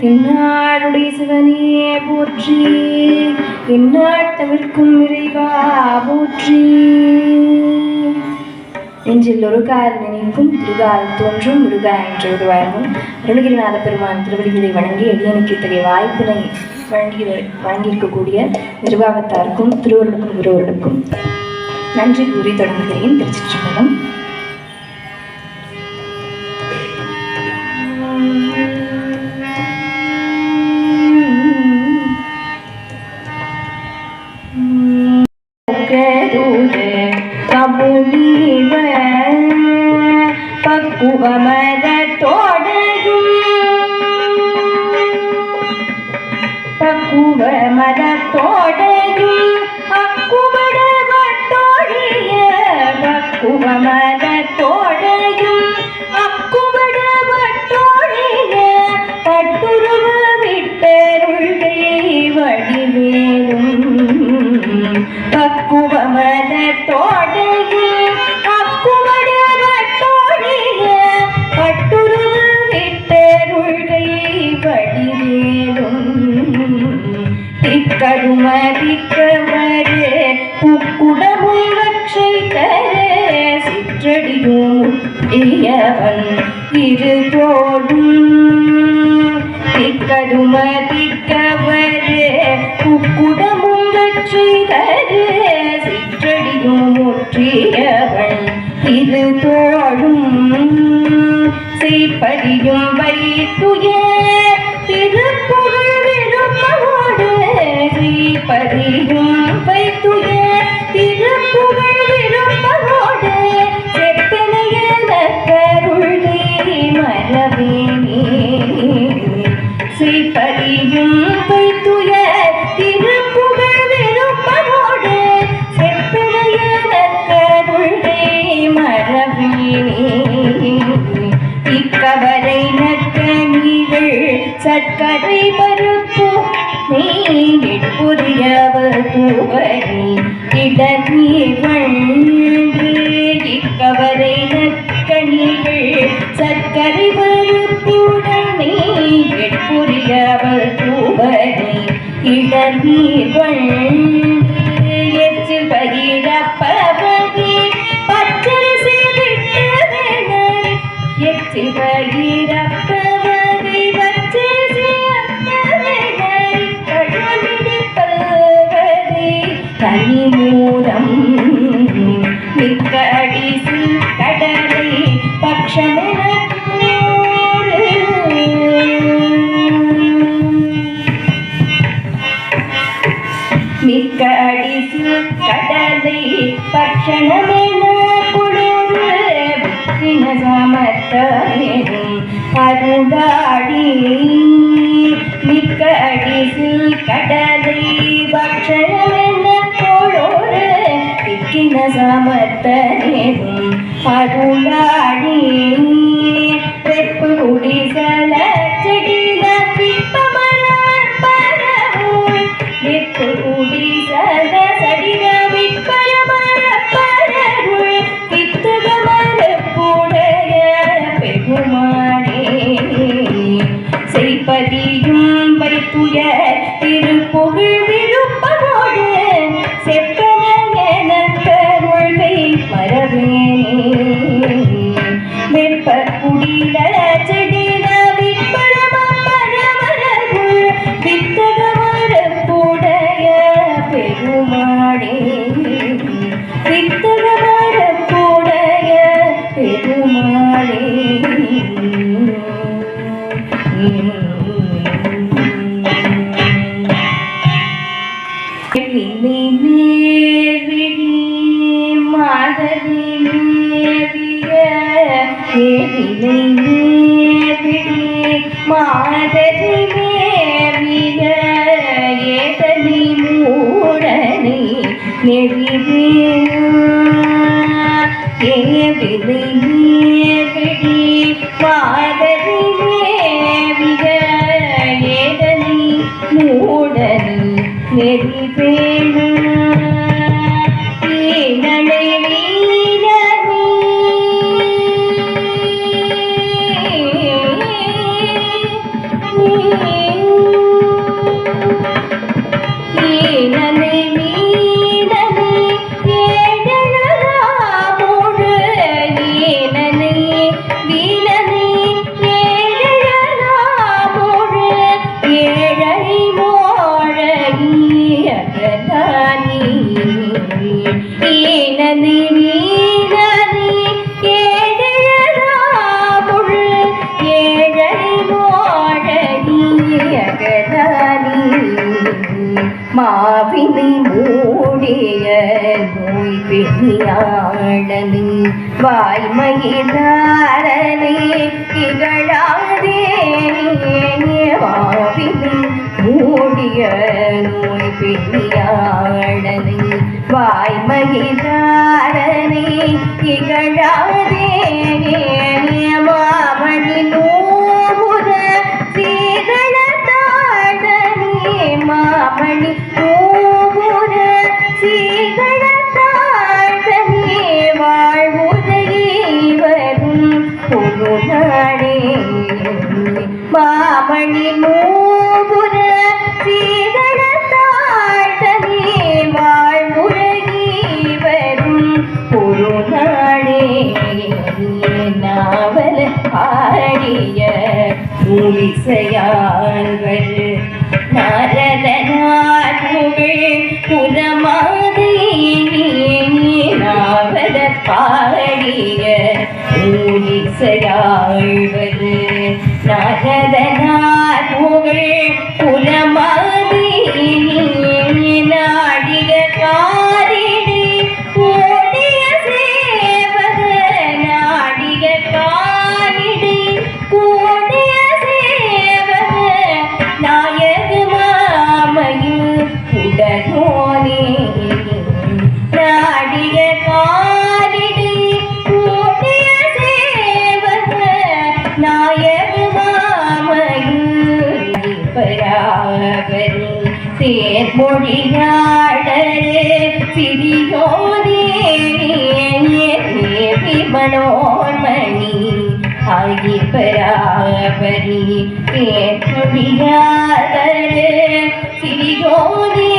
தென்னாருடைய சிவனே போற்றி எந்நாட்டமிருக்கும் இறைவா போற்றி. நெஞ்சில் ஒரு கால் நினைக்கும் திருகால் தோன்றும் முருகா என்ற ஒரு வாரமும். அருணகிரிநாத பெருமான் திருவடிகளை வழங்கி எளியனுக்கு இத்தகைய வாய்ப்பினை வழங்கி வழங்கியிருக்கக்கூடிய நிர்வாகத்தாருக்கும் திருவருளுக்கும் குருவர்களுக்கும் நன்றி கூறி தொடங்குகிறேன். திருச்சிற்றம்பலம். É, tá mulher, da. 一人。கடலை ഭക്ഷണമെന്ന പോളോട് ഇരിക്കുന്ന സമർത്ഥനേതും അരുളാ Maybe. புரதனாகுமே புதமாதீனாவத பாடிய ஊழிசையாழ்வது நகதனா நாயகமாமகரி சேர்மொழியாடரே சிறியோதேவி மனோன்மணி ஆகி பராபரி சேர்மொழியாடரே சிறியோதே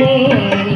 மகளே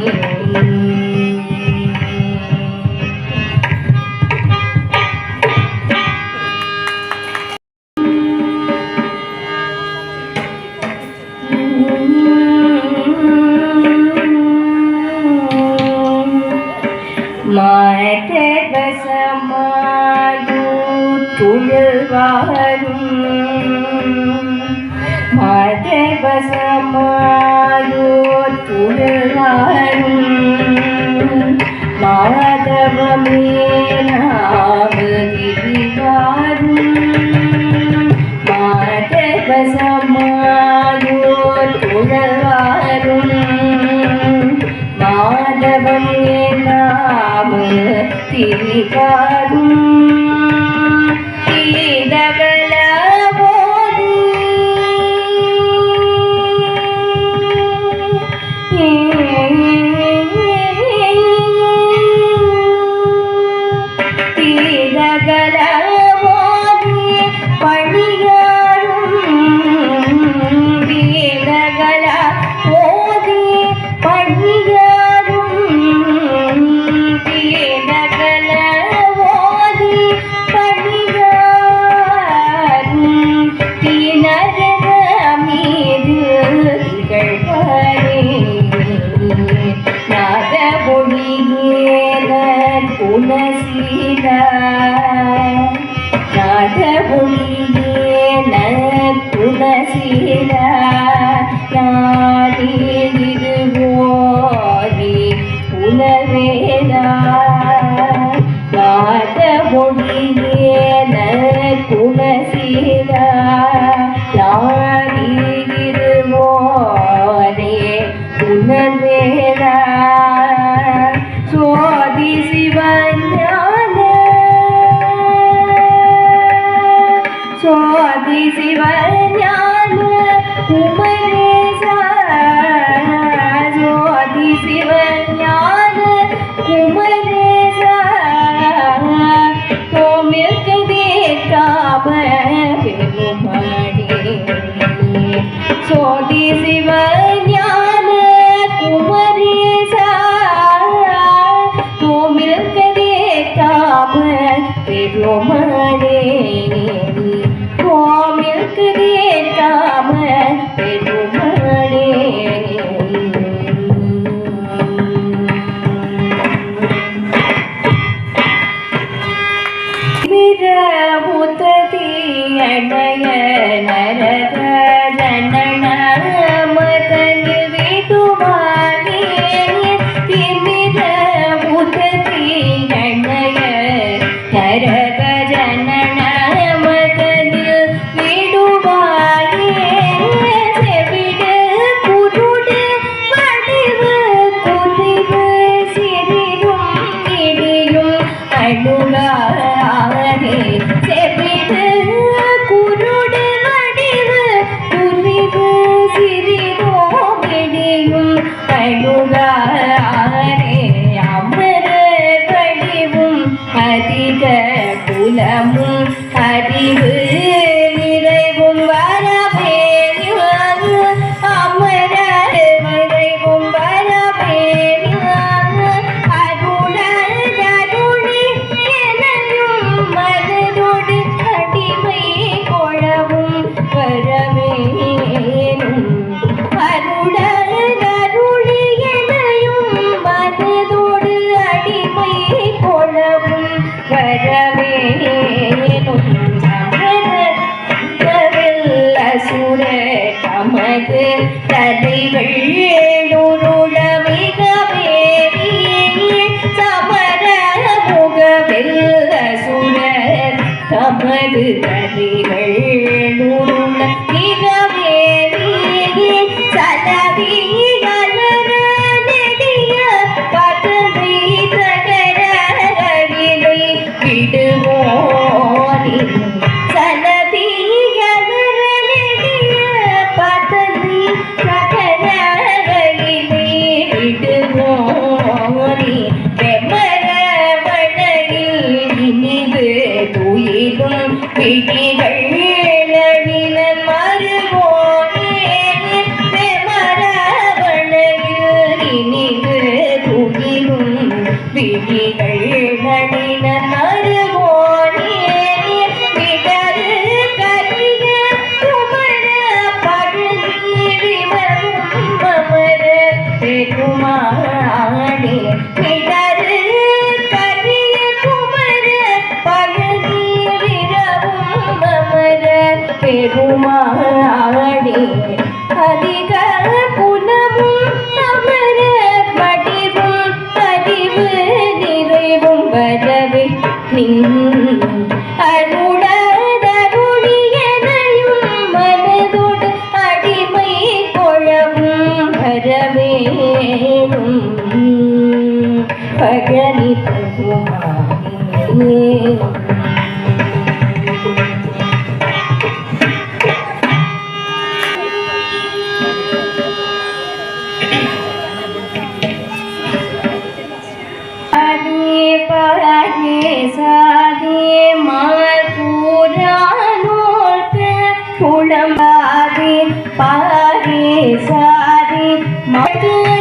మొదటిసారి మొదటి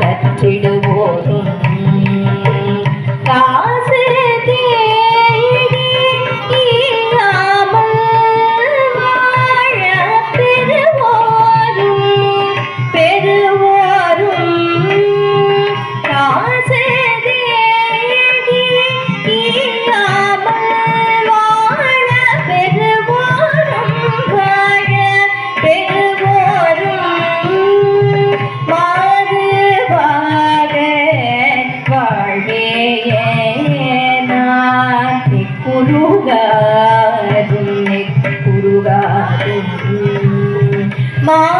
that day. মা